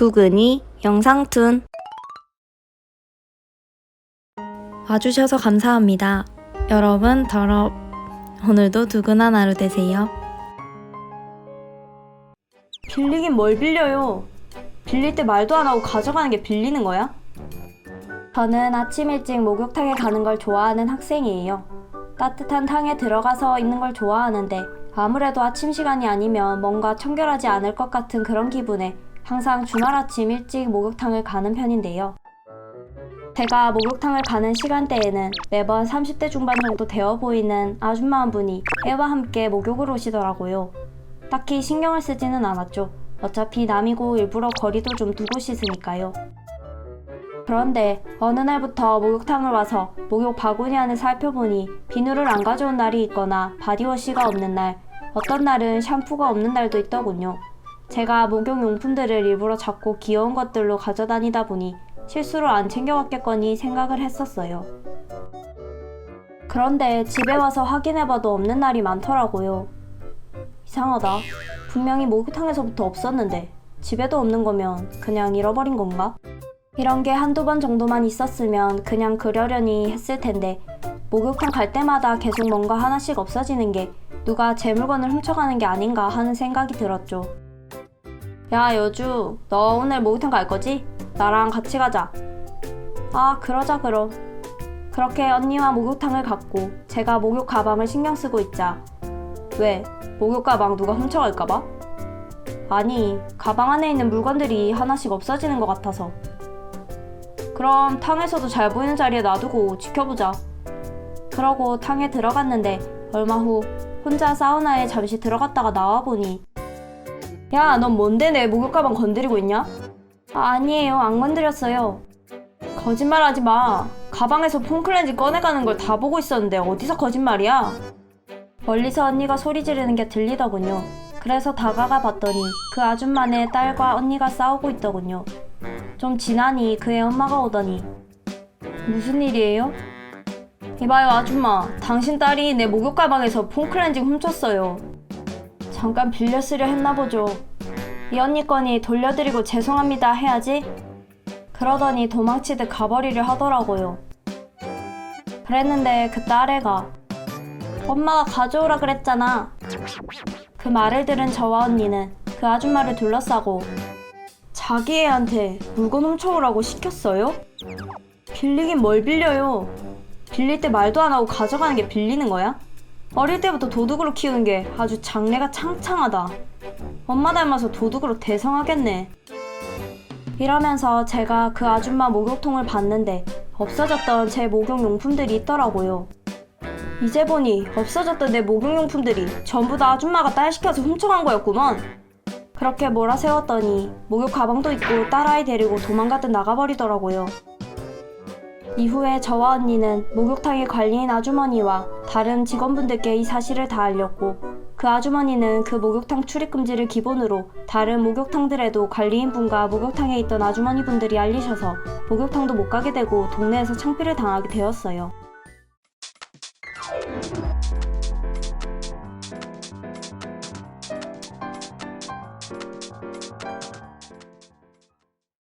두근이 영상툰 와주셔서 감사합니다. 여러분 더럽 오늘도 두근한 하루 되세요. 빌리긴 뭘 빌려요? 빌릴 때 말도 안 하고 가져가는 게 빌리는 거야? 저는 아침 일찍 목욕탕에 가는 걸 좋아하는 학생이에요. 따뜻한 탕에 들어가서 있는 걸 좋아하는데 아무래도 아침 시간이 아니면 뭔가 청결하지 않을 것 같은 그런 기분에 항상 주말 아침 일찍 목욕탕을 가는 편인데요. 제가 목욕탕을 가는 시간대에는 매번 30대 중반 정도 되어 보이는 아줌마 한 분이 애와 함께 목욕을 오시더라고요. 딱히 신경을 쓰지는 않았죠. 어차피 남이고 일부러 거리도 좀 두고 씻으니까요. 그런데 어느 날부터 목욕탕을 와서 목욕 바구니 안을 살펴보니 비누를 안 가져온 날이 있거나 바디워시가 없는 날, 어떤 날은 샴푸가 없는 날도 있더군요. 제가 목욕용품들을 일부러 작고 귀여운 것들로 가져다니다 보니 실수로 안 챙겨왔겠거니 생각을 했었어요. 그런데 집에 와서 확인해봐도 없는 날이 많더라고요. 이상하다. 분명히 목욕탕에서부터 없었는데 집에도 없는 거면 그냥 잃어버린 건가? 이런 게 한두 번 정도만 있었으면 그냥 그러려니 했을 텐데 목욕탕 갈 때마다 계속 뭔가 하나씩 없어지는 게 누가 제 물건을 훔쳐가는 게 아닌가 하는 생각이 들었죠. 야 여주 너 오늘 목욕탕 갈 거지? 나랑 같이 가자. 아 그러자 그럼. 그렇게 언니와 목욕탕을 갔고 제가 목욕 가방을 신경 쓰고 있자 왜? 목욕 가방 누가 훔쳐갈까봐? 아니, 가방 안에 있는 물건들이 하나씩 없어지는 것 같아서. 그럼 탕에서도 잘 보이는 자리에 놔두고 지켜보자. 그러고 탕에 들어갔는데 얼마 후 혼자 사우나에 잠시 들어갔다가 나와보니 야, 넌 뭔데 내 목욕 가방 건드리고 있냐? 아, 아니에요. 안 건드렸어요. 거짓말하지 마. 가방에서 폼클렌즈 꺼내가는 걸 다 보고 있었는데 어디서 거짓말이야? 멀리서 언니가 소리 지르는 게 들리더군요. 그래서 다가가 봤더니 그 아줌마네 딸과 언니가 싸우고 있더군요. 좀 지나니 그의 엄마가 오더니 무슨 일이에요? 이봐요 아줌마 당신 딸이 내 목욕 가방에서 폼클렌징 훔쳤어요. 잠깐 빌려 쓰려 했나 보죠. 이 언니 거니 돌려드리고 죄송합니다 해야지. 그러더니 도망치듯 가버리려 하더라고요. 그랬는데 그 딸애가 엄마가 가져오라 그랬잖아. 그 말을 들은 저와 언니는 그 아줌마를 둘러싸고 자기 애한테 물건 훔쳐오라고 시켰어요? 빌리긴 뭘 빌려요? 빌릴 때 말도 안 하고 가져가는 게 빌리는 거야? 어릴 때부터 도둑으로 키우는 게 아주 장래가 창창하다. 엄마 닮아서 도둑으로 대성하겠네. 이러면서 제가 그 아줌마 목욕통을 봤는데 없어졌던 제 목욕용품들이 있더라고요. 이제 보니 없어졌던 내 목욕용품들이 전부 다 아줌마가 딸 시켜서 훔쳐간 거였구먼. 그렇게 몰아세웠더니 목욕 가방도 있고 딸아이 데리고 도망가듯 나가버리더라고요. 이후에 저와 언니는 목욕탕의 관리인 아주머니와 다른 직원분들께 이 사실을 다 알렸고 그 아주머니는 그 목욕탕 출입 금지를 기본으로 다른 목욕탕들에도 관리인분과 목욕탕에 있던 아주머니분들이 알리셔서 목욕탕도 못 가게 되고 동네에서 창피를 당하게 되었어요.